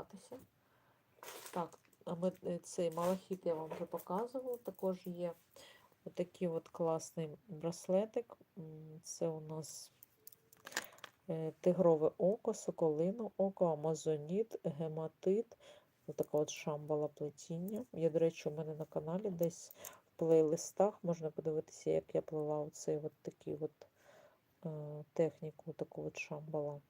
скористатися. Так, е, цей малахіт я вам вже показувала. Також є отакий от класний браслетик. Це у нас е, тигрове око, соколине око, амазоніт, гематит. Така от шамбала плетіння. Є, до речі, у мене на каналі десь в плейлистах можна подивитися, як я плела оцей от такий от е, техніку, таку шамбала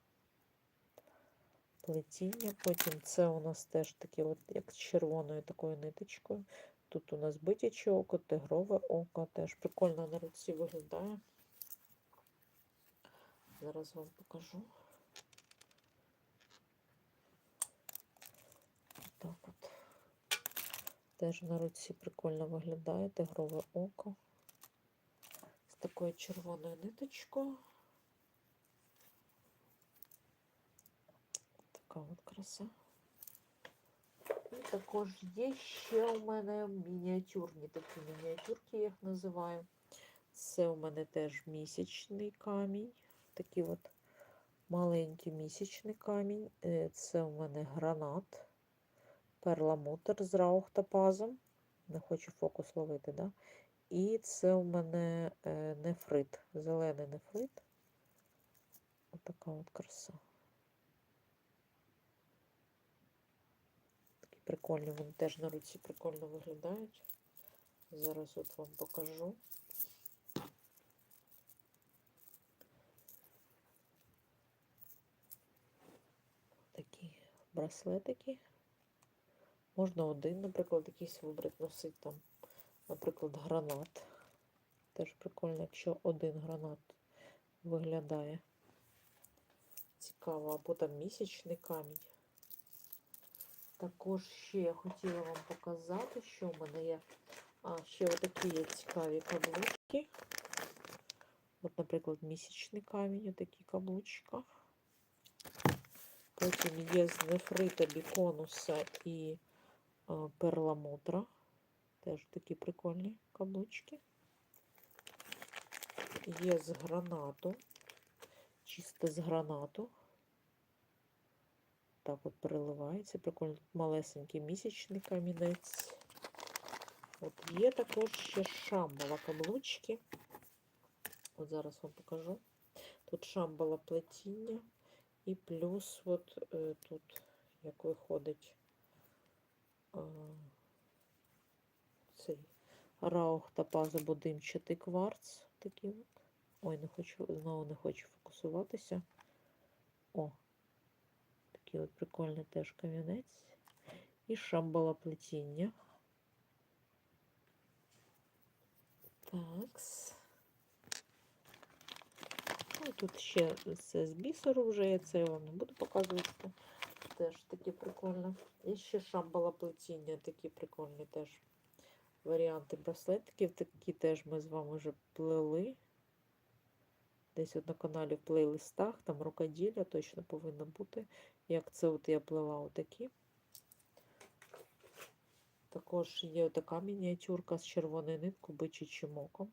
плетіння. Потім це у нас теж таке, от як з червоною такою ниточкою. Тут у нас битяче око, тигрове око. Теж прикольно на руці виглядає. Зараз вам покажу. Так от. Теж на руці прикольно виглядає тигрове око. З такою червоною ниточкою. Така от краса. І також є ще у мене мініатюрні такі мініатюрки, я їх називаю. Це у мене теж місячний камінь. Такий от маленький місячний камінь. Е, Це у мене гранат, перламутр з раухтопазом. Не хочу фокус ловити, да? І це у мене е, нефрит, зелений нефрит. Отака от краса. Прикольні, вони теж на руці прикольно виглядають. Зараз от вам покажу. Такі браслетики. Можна один, наприклад, якийсь вибрати, носити там, наприклад, гранат. Теж прикольно, якщо один гранат виглядає. Цікаво, або там місячний камінь. Також ще я хотіла вам показати, що в мене є. А, ще отакі є цікаві каблучки. От, наприклад, місячний камінь, отакі каблучка. Потім є з нефрита, біконуса і а, перламутра. Теж такі прикольні каблучки. Є з гранату, чисто з гранату. Так от переливається. Прикольно, малесенький місячний камінець. От є також ще шамбала каблучки. От зараз вам покажу. Тут шамбала плетіння. І плюс от е, тут, як виходить, а, цей раух та або димчатий кварц. Такий. Ой, не хочу, знову не хочу фокусуватися. О, такий от прикольний теж кам'янець. І шамбала плетіння. Такс. Ну, тут ще це з бісеру вже, я це вам не буду показувати. Теж такі прикольно. І ще шамбала плетіння, такі прикольні теж варіанти браслетиків. Такі теж ми з вами вже плели. Десь от на каналі в плейлистах, там рукоділля точно повинно бути. Як це от я плела отакі. Також є така мініатюрка з червоною ниткою, бичичим оком.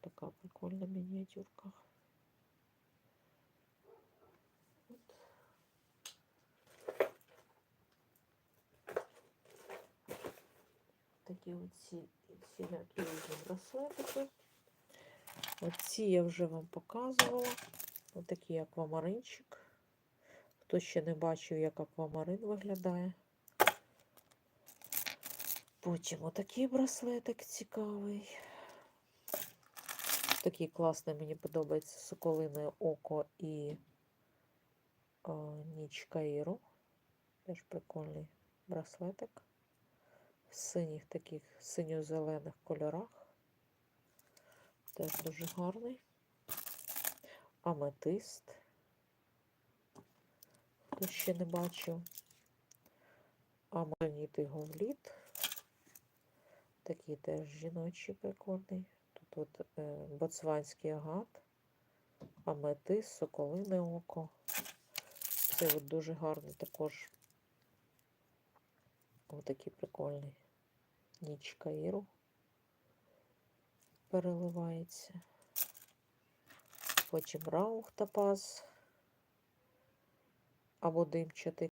Така прикольна мініатюрка. Такі оці всілякі браслетики. Оці я вже вам показувала. Отакий аквамаринчик. Хто ще не бачив, як аквамарин виглядає. Потім отакий браслетик цікавий. Такий класний, мені подобається соколине око і о, ніч Каїру. Теж прикольний браслетик. В синіх таких синьо-зелених кольорах. Теж дуже гарний. Аметист. Хто ще не бачив. Аманітий говліт. Такий теж жіночий прикольний. Тут от е, боцванський агат, аметист, соколине око. Це от дуже гарний також. Отакий прикольний. Ніч Каїру переливається. Потім раух топаз або димчатий